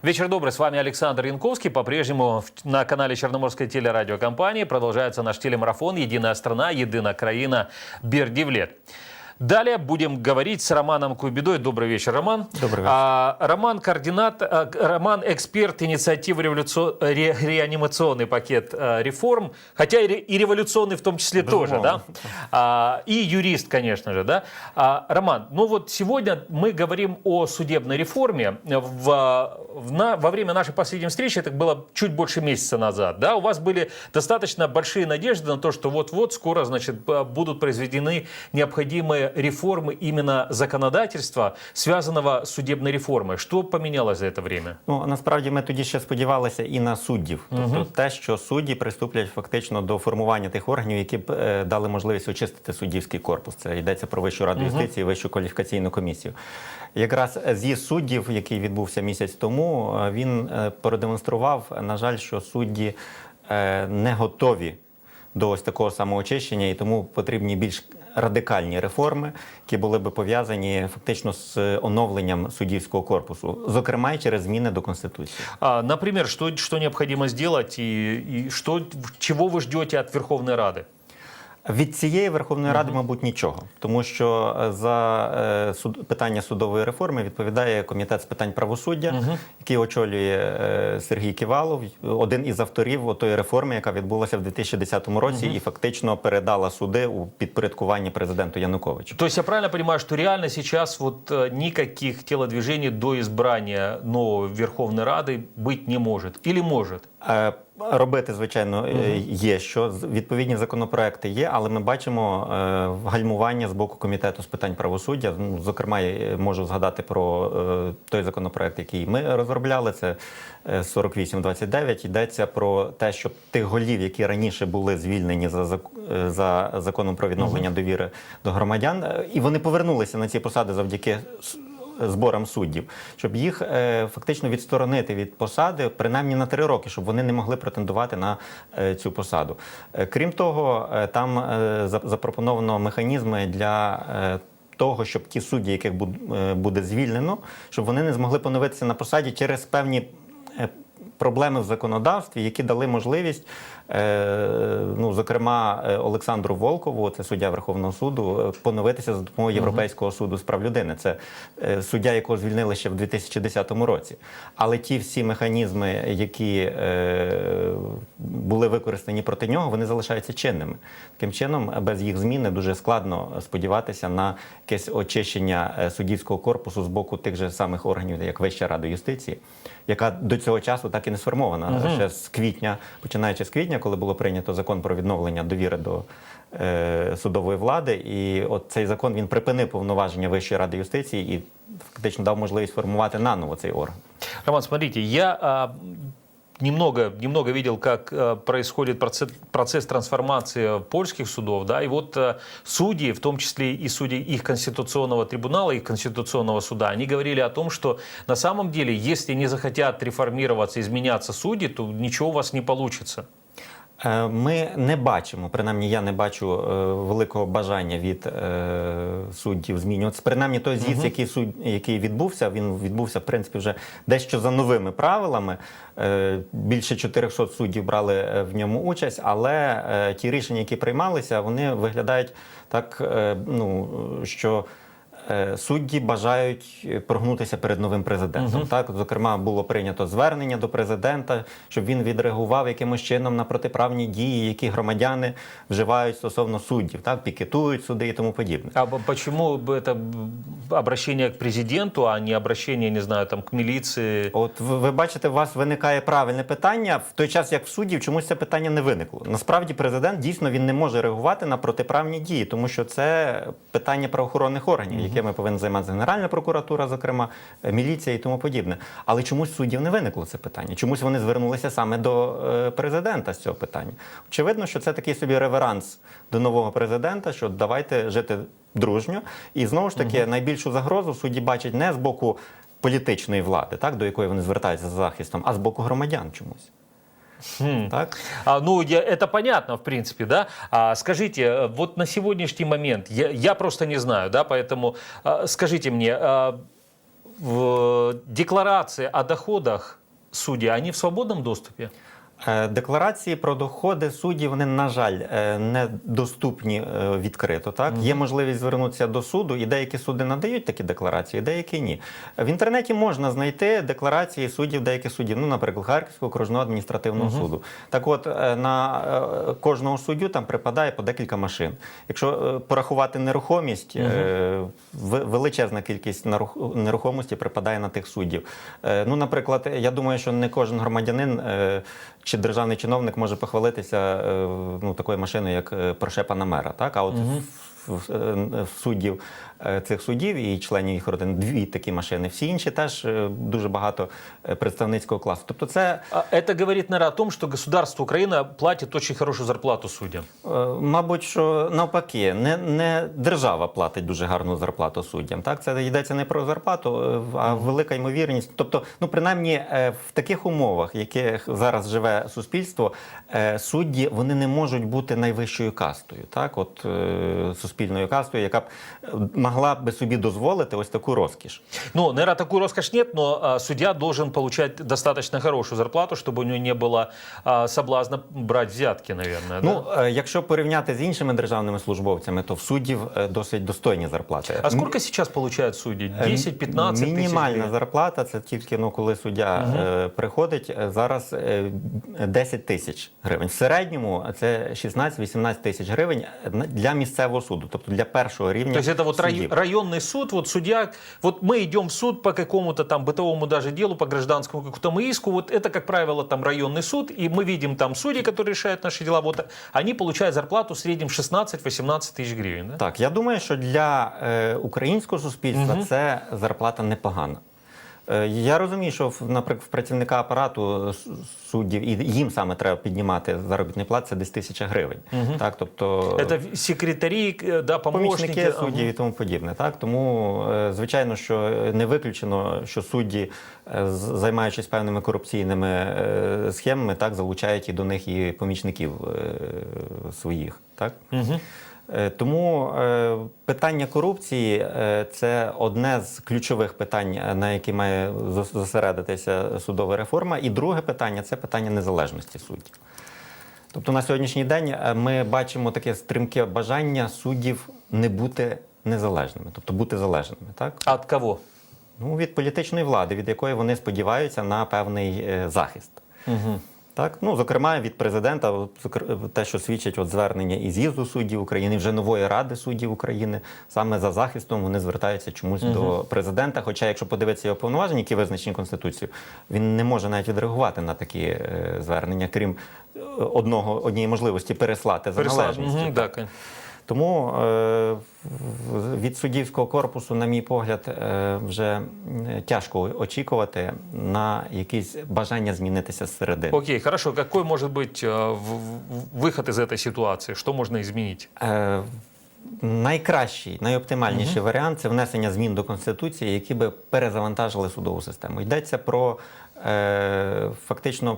Вечер добрый, с вами Александр Янковский. По-прежнему на канале Черноморской телерадиокомпании продолжается наш телемарафон «Единая страна, единая краина, Бердивлет». Далее будем говорить с Романом Куйбедой. Добрый вечер, Роман. Добрый вечер. А, Роман координат, а, Роман эксперт инициативы революци- ре- реанимационный пакет а, реформ, хотя и и революционный в том числе тоже, да? А, и юрист, конечно же, да. А, Роман, ну вот сегодня мы говорим о судебной реформе. В, в на- во время нашей последней встречи, это было чуть больше месяца назад, да, у вас были достаточно большие надежды на то, что вот-вот скоро, значит, б- будут произведены необходимые реформы именно законодательства, связанного с судебной реформой. Что поменялось за это время? Ну насправді ми тоді ще сподівалися і на суддів, тобто те, що судді приступлять фактично до формування тих органів, які б е, дали можливість очистити суддівський корпус. Це йдеться про Вищу раду юстиції, Вищу кваліфікаційну комісію. Якраз з'їзд суддів, який відбувся місяць тому, е, він е, продемонстрував, на жаль, що судді е, не готові до ось такого самоочищення, і тому потрібні більш радикальні реформи, які були би пов'язані фактично з оновленням суддівського корпусу, зокрема через зміни до конституції. А, наприклад, що необхідно зробити і, і и чого ви ждете від Верховної Рады? Від цієї Верховної Ради, мабуть, нічого, тому що е, за е, суд, питання судової реформи відповідає комітет з питань правосуддя, який очолює е, Сергій Ківалов, один із авторів тої реформи, яка відбулася в 2010 році, і фактично передала суди у підпорядкуванні президенту Януковичу. То есть я правильно понимаю, что реально сейчас вот э, никаких телодвижений до избрания новой Верховной Рады быть не может? Или может? Е, Робити, звичайно, е, є що відповідні законопроекти є, але ми бачимо е, гальмування з боку комітету з питань правосуддя. Ну, зокрема, я можу згадати про е, той законопроект, який ми розробляли. Це е, 4829. Йдеться про те, щоб тих голів, які раніше були звільнені за е, за законом про відновлення довіри до громадян, е, і вони повернулися на ці посади завдяки зборам суддів, щоб їх е, фактично відсторонити від посади, принаймні на три роки, щоб вони не могли претендувати на е, цю посаду. Е, крім того, там запропоновано механізми для. того, щоб ті судді, яких буд- буде звільнено, щоб вони не змогли поновитися на посаді через певні проблеми в законодавстві, які дали можливість, е, ну зокрема, е, Олександру Волкову, це суддя Верховного суду, е, поновитися за допомогою Європейського суду з прав людини. Це суддя, якого звільнили ще в 2010 році. Але ті всі механізми, які були використані проти нього, вони залишаються чинними. Таким чином, без їх зміни дуже складно сподіватися на якесь очищення суддівського корпусу з боку тих же самих органів, як Вища рада юстиції, яка до цього часу так і не сформована. Ще з квітня, починаючи з квітня, коли було прийнято закон про відновлення довіри до е, судової влади, і от цей закон він припинив повноваження Вищої ради юстиції і фактично дав можливість формувати наново цей орган. Роман, смотрите, я а, немного, немного видел, как а, происходит процесс, процесс трансформации польских судов, да, и вот а, судьи, в том числе и судьи их конституционного трибунала, их конституционного суда, они говорили о том, что на самом деле, если не захотят реформироваться, изменяться судьи, то ничего у вас не получится. Е, Ми не бачимо, принаймні я не бачу е, великого бажання від е, суддів змінюватися. Принаймні той з'їзд, який суд, який відбувся, він відбувся в принципі вже дещо за новими правилами. Більше 400 суддів брали в ньому участь, але ті рішення, які приймалися, вони виглядають так, ну що. Е, Судді бажають е, прогнутися перед новим президентом. Так, зокрема, було прийнято звернення до президента, щоб він відреагував якимось чином на протиправні дії, які громадяни вживають стосовно суддів, так пікетують суди і тому подібне. А б- почему бы это б- к президенту, а не обращение, не знаю, там, к милиции? От ви, ви бачите, у вас виникає правильне питання в той час, як в суддів чомусь це питання не виникло. Насправді, президент дійсно він не може реагувати на протиправні дії, тому що це питання правоохоронних органів, якими повинна займатися Генеральна прокуратура, зокрема е, міліція і тому подібне. Але чомусь суддів не виникло це питання. Чомусь вони звернулися саме до е, президента з цього питання. Очевидно, що це такий собі реверанс до нового президента, що давайте жити дружньо. І знову ж таки, найбільшу загрозу судді бачать не з боку політичної влади, так до якої вони звертаються за захистом, а з боку громадян чомусь. Так? А, ну, я, это понятно, в принципе, да. А, скажите, э, вот на сегодняшний момент, я, я просто не знаю, да, поэтому а, скажите мне, а, в- декларации о доходах судей, они в свободном доступе? Е, Декларації про доходи суддів, вони, на жаль, е, не доступні е, відкрито. Так є можливість звернутися до суду, і деякі суди надають такі декларації, деякі ні. В інтернеті можна знайти декларації суддів, деяких суддів, ну, наприклад, Харківського окружного адміністративного суду. Так, от на кожного суддю там припадає по декілька машин. Якщо порахувати нерухомість, в- величезна кількість нерухомості припадає на тих суддів. Ну, наприклад, я думаю, що не кожен громадянин чи державний чиновник може похвалитися е, ну, такою машиною, як прошепана мера, Так? А от в, в, в суддів цих судів і членів їх родин дві такі машини. Всі інші теж е, дуже багато е, представницького класу. Тобто, це А Это говорит, наверное, о том, что государство Украина платит очень хорошую зарплату судьям. Е, Мабуть, що навпаки, не, не держава платить дуже гарну зарплату суддям. Так, це йдеться не про зарплату, е, а велика ймовірність. Тобто, ну принаймні е, в таких умовах, в яких зараз живе суспільство, е, судді вони не можуть бути найвищою кастою, так, от е, суспільною кастою, яка б е, могла би собі дозволити ось таку розкіш. Ну, наверное, такую роскошь нет, но а, судья должен получать достаточно хорошую зарплату, чтобы у него не было а, соблазна брать взятки, наверное. Ну, е, якщо порівняти з іншими державними службовцями, то в суддів е, досить достойні зарплати. да? А сколько сейчас получают судьи? Е, 10-15 тысяч Мінімальна гривен? зарплата це тільки ну, коли суддя е, приходить. е, Зараз е, 10 тисяч гривень. В середньому це 16-18 тисяч гривень на- для місцевого суду, тобто для першого рівня. То есть это вот рай- суддів. районный суд, вот судья, вот мы идем в суд по какому-то там бытовому даже делу, по гражданскому какому-то иску, вот это, как правило, там районный суд, и мы видим там судьи, которые решают наши дела, вот они получают зарплату в среднем 16-18 тысяч гривен. Да? Так, я думаю, що для е, українського суспільства це зарплата непогана. Е, Я розумію, що наприклад, в працівника апарату е, суддів і їм саме треба піднімати заробітний плат, це десь тисяча гривень. Так, тобто Это секретари, э, да, помічники ага. суддів і тому подібне. Так тому е, звичайно, що не виключено, що судді, е, займаючись певними корупційними е, схемами, так залучають і до них і помічників е, своїх. Так. Е, Тому е, питання корупції е, це одне з ключових питань, е, на які має зосередитися судова реформа. І друге питання це питання незалежності суддів. Тобто на сьогоднішній день е, ми бачимо таке стрімке бажання суддів не бути незалежними, тобто бути залежними, так? А От кого? Ну, від політичної влади, від якої вони сподіваються на певний е, захист. Угу. Так, ну зокрема від президента, те, що свідчить от звернення і з'їзду суддів України, вже нової ради суддів України, саме за захистом вони звертаються чомусь до президента. Хоча, якщо подивитися його повноваження, які визначені конституцією, він не може навіть відреагувати на такі е, звернення, крім е, одного однієї можливості переслати за належністю. Угу, Тому е, в- від суддівського корпусу, на мій погляд, е, вже м, тяжко очікувати на якісь бажання змінитися зсередини. Окей, хорошо. Какой может быть э, в- в- выход из этой ситуации? Что можно изменить? Е, Найкращий, найоптимальніший варіант це внесення змін до конституції, які би перезавантажили судову систему. Йдеться про е, фактично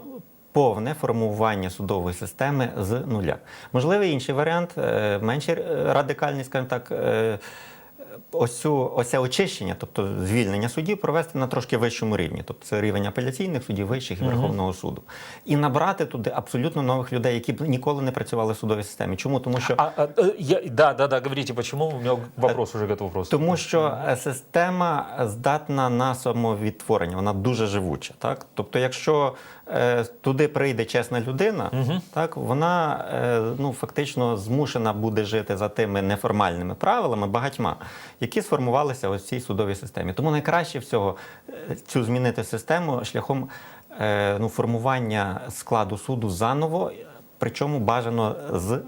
повне формування судової системи з нуля. Можливий інший варіант, е, менш е, радикальний, скажімо так. Е, Ось ось очищення, тобто звільнення суддів, провести на трошки вищому рівні, тобто це рівень апеляційних судів, вищих і Верховного суду, і набрати туди абсолютно нових людей, які б ніколи не працювали в судовій системі. Чому? Тому що А, а, я, да, да, да, говорите, почему? У меня вопрос уже готов просто. Тому що система здатна на самовідтворення, вона дуже живуча. Так? Тобто, якщо туди прийде чесна людина, так, вона е, ну, фактично змушена буде жити за тими неформальними правилами багатьма, які сформувалися ось в цій судовій системі. Тому найкраще всього е, цю змінити систему шляхом е, ну, формування складу суду заново, причому бажано з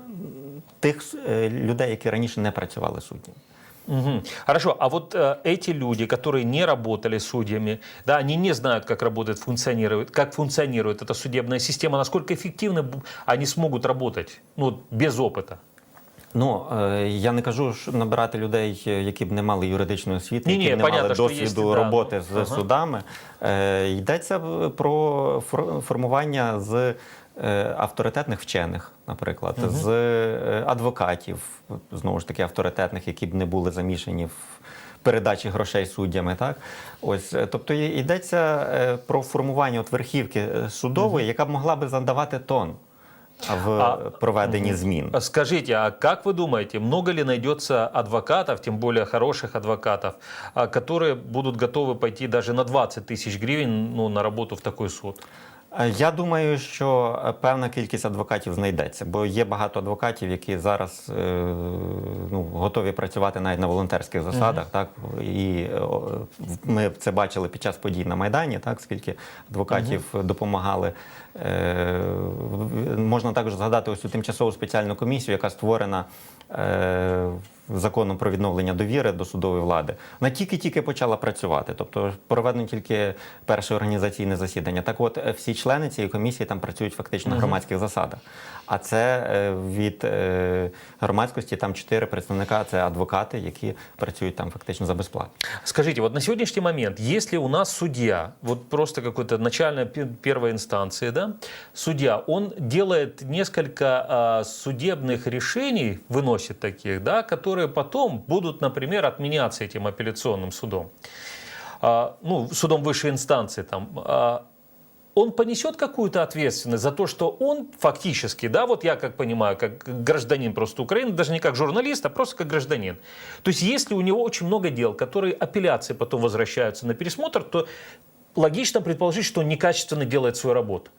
тих е, людей, які раніше не працювали суддями. Мгм. Хорошо, а вот э, эти люди, которые не работали судьями, да, они не знают, как работает, функционирует, как функционирует эта судебная система, насколько эффективно б- они смогут работать, ну, вот без опыта. Ну е, я не кажу, що набирати людей, е, які б не мали юридичної освіти, Ні-ні, які б не понятно, мали що є, досвіду да, роботи ну, з ага. судами. Е, Йдеться в- про фор- формування з е, авторитетних вчених, наприклад, з е, адвокатів, знову ж таки авторитетних, які б не були замішані в передачі грошей суддями. Так, ось е, тобто і- йдеться е, про формування от верхівки е, судової, яка б могла би задавати тон а, в А- проведенні змін. А Скажите, а как вы думаете, много ли найдется адвокатов, тем более хороших адвокатов, а, которые будут готовы пойти даже на 20 тысяч гривен ну, на работу в такой суд? Е, Я думаю, що е, певна кількість адвокатів знайдеться, бо є багато адвокатів, які зараз е, ну, готові працювати навіть на волонтерських засадах. Так і ми це бачили під час подій на майдані, так скільки адвокатів допомагали. Е, в- Можна також згадати ось цю тимчасову спеціальну комісію, яка створена законом про відновлення довіри до судової влади. Вона тільки-тільки почала працювати, тобто проведено тільки перше організаційне засідання. Так от, е, всі члени цієї комісії там працюють фактично на громадських засадах. А це е, від е, громадськості там чотири представника це адвокати, які працюють там фактично за безплатно. Скажите, вот на сегодняшний момент, если у нас судья, вот просто какой-то начальная пе- первой инстанции, да, судья, он делает несколько а, судебных решений, выносит таких, да, которые потом будут, например, отменяться этим апелляционным судом, А, ну, судом высшей инстанции там, а, он понесет какую-то ответственность за то, что он фактически, да, вот я как понимаю, как гражданин просто Украины, даже не как журналист, а просто как гражданин. То есть если у него очень много дел, которые апелляции потом возвращаются на пересмотр, то логично предположить, что он некачественно делает свою работу.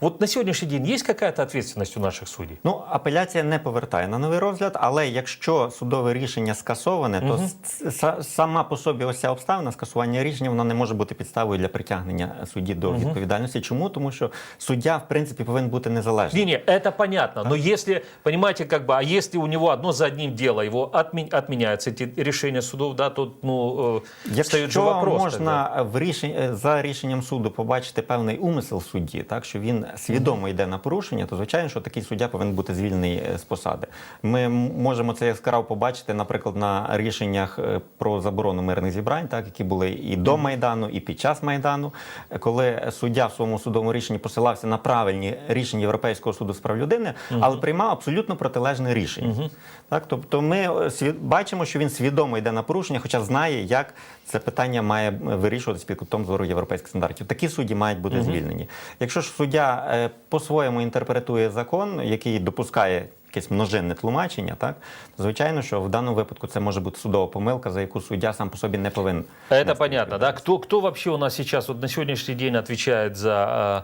Вот на сегодняшний день есть какая-то ответственность у наших судей? Ну, апеляція не повертає на новий розгляд, але якщо судове рішення скасоване, то с- са- сама по собі ось ця обставина скасування рішення вона не може бути підставою для притягнення судді до відповідальності. Чому? Тому що суддя, в принципі, повинен бути незалежним. Не-не, это понятно. Но если, понимаете, как бы, а если у него одно за одним дело, его отмен- отменяются эти решения судов, да, то, ну, э, встает же Якщо вопрос. можна в рішень, е, за рішенням суду побачити певний умисел судді, так що він свідомо йде на порушення, то звичайно, що такий суддя повинен бути звільнений е, з посади. Ми можемо це яскраво побачити, наприклад, на рішеннях е, про заборону мирних зібрань, так які були і до майдану, і під час майдану, коли суддя в своєму судовому рішенні посилався на правильні рішення Європейського суду з прав людини, але приймав абсолютно протилежне рішення. Так, тобто ми е, бачимо, що він свідомо йде на порушення, хоча знає, як це питання має вирішуватися під кутом зору європейських стандартів. Такі судді мають бути звільнені. Якщо ж суддя е, по-своєму інтерпретує закон, який допускає якесь множинне тлумачення, так звичайно, що в даному випадку це може бути судова помилка, за яку суддя сам по собі не повинен. Це понятно, да? Хто, хто вообще у нас сейчас вот на сьогоднішній день відповідає за...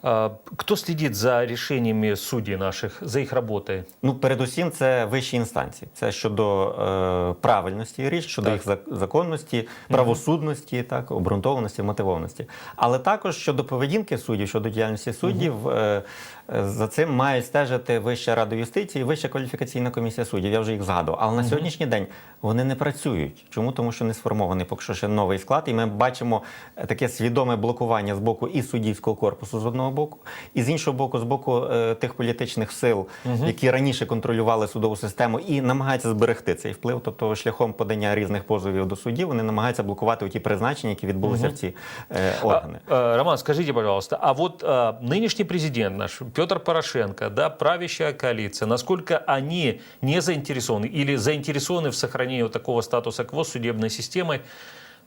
кто следит за рішеннями судей наших, за їх роботи? Ну, передусім, це вищі інстанції. Це щодо е, правильності річ, щодо Так. їх законності, правосудності, так, обґрунтованості, мотивованості. Але також щодо поведінки суддів, щодо діяльності суддів, е, за цим мають стежити Вища рада юстиції, Вища кваліфікаційна комісія суддів. Я вже їх згадував. Але на сьогоднішній день вони не працюють. Чому? Тому що не сформований поки що ще новий склад, і ми бачимо е, таке свідоме блокування з боку і суддівського корпусу з одного боку, і з іншого боку, з боку е, тих політичних сил, які раніше контролювали судову систему і намагаються зберегти цей вплив. Тобто, шляхом подання різних позовів до судів, вони намагаються блокувати ті призначення, які відбулися в ці е, органи. Роман, скажите, пожалуйста, а вот а, нынешний президент наш, Петр Порошенко, да, правящая коалиция, насколько они не заинтересованы или заинтересованы в сохранении вот такого статуса кво с судебной системой,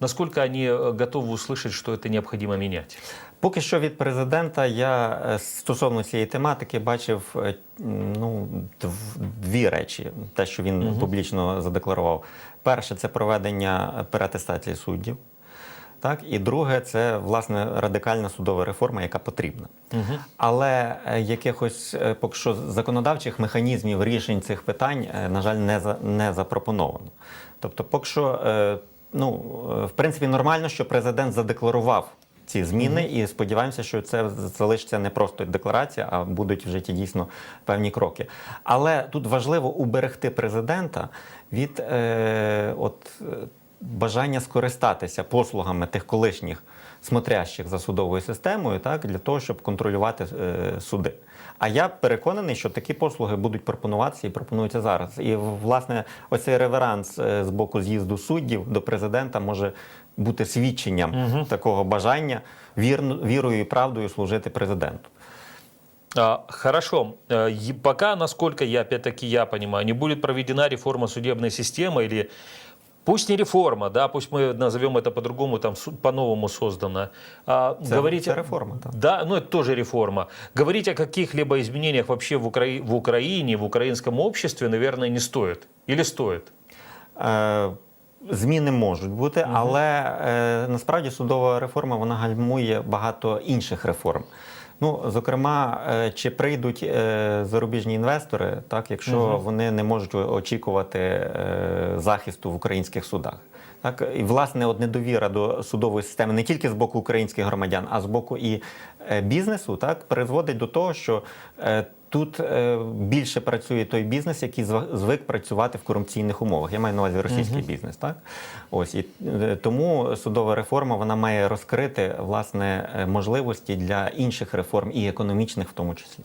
насколько они э, готовы услышать, что это необходимо менять? Поки що від президента я е, стосовно цієї тематики бачив е, ну, дв- дві речі, те, що він публічно задекларував. Перше, це проведення переатестації суддів. Так, і друге, це власне радикальна судова реформа, яка потрібна. Але е, якихось е, поки що законодавчих механізмів рішень цих питань, е, на жаль, не за не запропоновано. Тобто, поки що, ну в принципі, нормально, що президент задекларував ці зміни, і сподіваємося, що це залишиться не просто декларація, а будуть в житті дійсно певні кроки. Але тут важливо уберегти президента від е, от. Е, бажання скористатися послугами тих колишніх смотрящих за судовою системою, так для того, щоб контролювати е, суди. А я переконаний, що такі послуги будуть пропонуватися і пропонуються зараз. І власне, оцей реверанс е, з боку з'їзду суддів до президента може бути свідченням такого бажання вірно, вірою і правдою служити президенту. Хорошо. Э, Пока, насколько я, опять-таки, я понимаю, не будет проведена реформа судебной системы или пусть не реформа, да, пусть мы назовем это по-другому, там су- по-новому создано. А, Це, говорить це о- реформа. Так. Да, ну это тоже реформа. Говорить о каких-либо изменениях вообще в, Укра... в Украине, в украинском обществе, наверное, не стоит. Или стоит? Е, Зміни можуть бути, але е, насправді судова реформа вона гальмує багато інших реформ. Ну, зокрема, е, чи прийдуть е, зарубіжні інвестори, так, якщо вони не можуть очікувати е, захисту в українських судах. Так, і власне от недовіра до судової системи не тільки з боку українських громадян, а з боку і бізнесу, так призводить до того, що тут е, більше працює той бізнес, який зва- звик працювати в корупційних умовах. Я маю на увазі російський бізнес. Так ось і е, тому судова реформа вона має розкрити власне е, можливості для інших реформ і економічних, в тому числі.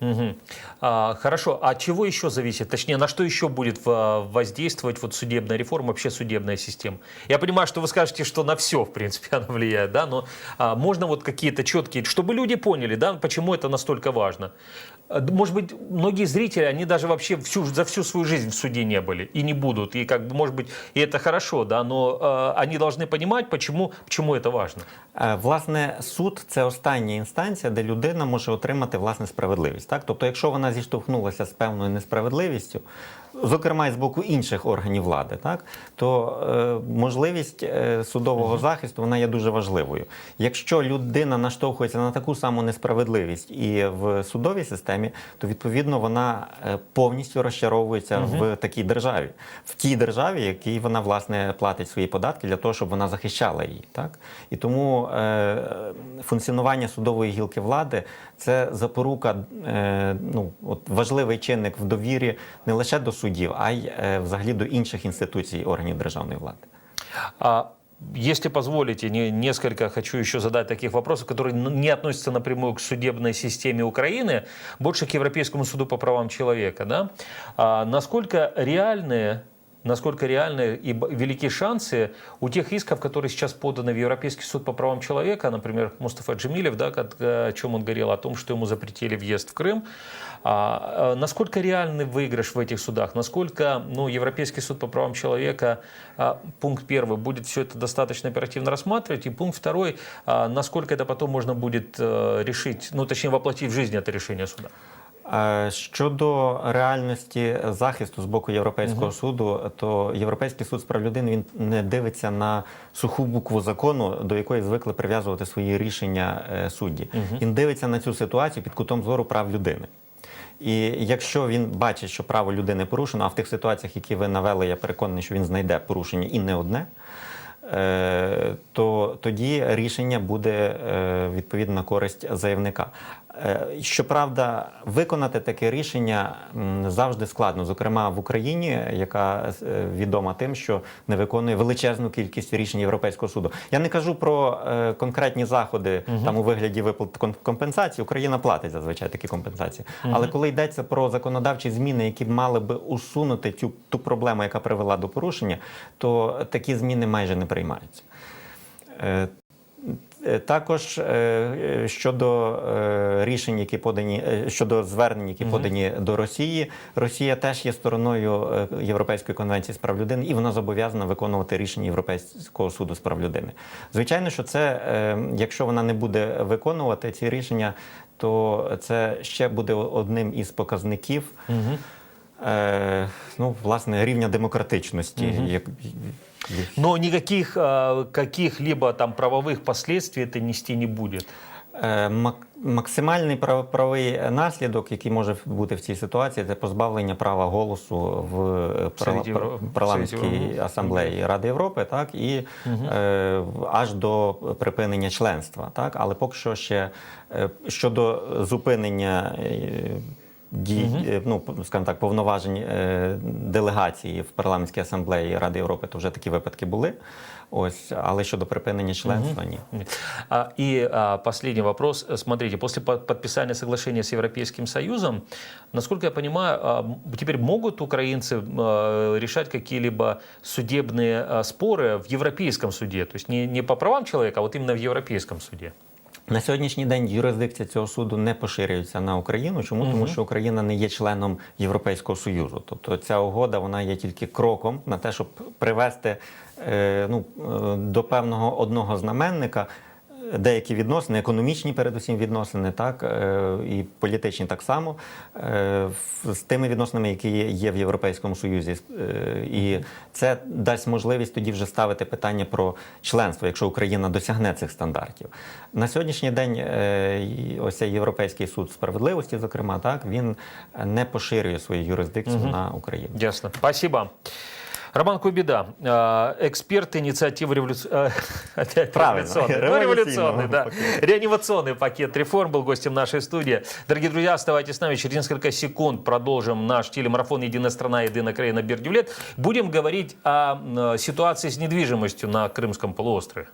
Мгм. А, хорошо, а от чего еще зависит? Точнее, на что еще будет в- воздействовать вот судебная реформа, вообще судебная система? Я понимаю, что вы скажете, что на все, в принципе, она влияет, да, но а, можно вот какие-то четкие, чтобы люди поняли, да, почему это настолько важно. А, д- Может быть, многие зрители, они даже вообще всю, за всю свою жизнь в суде не были и не будут, и как бы, может быть, и это хорошо, да, но а, они должны понимать, почему, почему это важно. Е, Власне, суд це остання інстанція, де людина може отримати власне справедливість. Так, тобто, якщо вона зіштовхнулася з певною несправедливістю, зокрема і з боку інших органів влади, так то е, можливість е, судового захисту вона є дуже важливою. Якщо людина наштовхується на таку саму несправедливість і в судовій системі, то відповідно вона е, повністю розчаровується в такій державі, в тій державі, якій вона власне платить свої податки для того, щоб вона захищала її. Так і тому е, функціонування судової гілки влади це запорука, е, ну от важливий чинник в довірі не лише до суддів, а й е, взагалі до інших інституцій органів державної влади. А если позволите, не- несколько хочу еще задать таких вопросов, которые н- не относятся напрямую к судебной системе Украины, больше к Европейскому суду по правам человека. Да? А насколько реальные Насколько реальны и велики шансы у тех исков, которые сейчас поданы в Европейский суд по правам человека, например, Мустафа Джемилев, да, о чем он говорил, о том, что ему запретили въезд в Крым. А, э, насколько реальный выигрыш в этих судах? Насколько ну, Европейский суд по правам человека, а, пункт первый, будет все это достаточно оперативно рассматривать? И пункт второй, а, насколько это потом можно будет э, решить, ну точнее воплотить в жизнь это решение суда? Е, Щодо реальності захисту з боку Європейського суду, то Європейський суд з прав людини він не дивиться на суху букву закону, до якої звикли прив'язувати свої рішення е, судді. Він дивиться на цю ситуацію під кутом зору прав людини. І якщо він бачить, що право людини порушено, а в тих ситуаціях, які ви навели, я переконаний, що він знайде порушення і не одне. е, То тоді рішення буде відповідно на користь заявника. Е, Щоправда, виконати таке рішення завжди складно, зокрема в Україні, яка е, відома тим, що не виконує величезну кількість рішень Європейського суду. Я не кажу про е, конкретні заходи там у вигляді виплат компенсації. Україна платить зазвичай такі компенсації. Але коли йдеться про законодавчі зміни, які мали би усунути цю ту проблему, яка привела до порушення, то такі зміни майже не приймаються. Е, Також е, е, щодо рішень, які подані щодо звернень, які подані до Росії, Росія теж є стороною Європейської конвенції з прав людини, і вона зобов'язана виконувати рішення Європейського суду з прав людини. Звичайно, що це, якщо вона не буде виконувати ці рішення, то це ще буде одним із показників. Е, ну, власне, рівня демократичності, як, Но никаких каких-либо там правовых последствий это нести не будет. Е, Максимальний прав- правовий наслідок, який може бути в цій ситуації, це позбавлення права голосу в е, парламентській асамблеї Ради Європи, так і е, аж до припинення членства. Так, але поки що ще е, щодо зупинення е, Дій, е, ну, скажімо так, повноважень е, делегації в парламентській асамблеї Ради Європи, то вже такі випадки були. Ось, але щодо припинення членства, ні. А, И а, последний вопрос. Смотрите, после по- подписания соглашения с Европейским Союзом, насколько я понимаю, а, м, теперь могут украинцы а, решать какие-либо судебные а, споры в Европейском суде, то есть не, не по правам человека, а вот именно в Европейском суде. На сьогоднішній день юрисдикція цього суду не поширюється на Україну. Чому? Тому що Україна не є членом Європейського Союзу. Тобто ця угода вона є тільки кроком на те, щоб привести е, ну, е, до певного одного знаменника. Деякі відносини, економічні, передусім відносини, так е, і політичні так само, е, з тими відносинами, які є- в Європейському Союзі. Е, І це дасть можливість тоді вже ставити питання про членство, якщо Україна досягне цих стандартів. На сьогоднішній день ось цей Європейський суд справедливості, зокрема, так він не поширює свою юрисдикцію на Україну. Ясно. Спасибо. Роман Кубида, э, эксперт инициативы Правильно. революционный, Революционного революционный, да. пакета. реанимационный пакет реформ был гостем нашей студии. Дорогие друзья, оставайтесь с нами. Через несколько секунд продолжим наш телемарафон «Единая страна, единая краина, Бердюлет». Будем говорить о ситуации с недвижимостью на Крымском полуострове.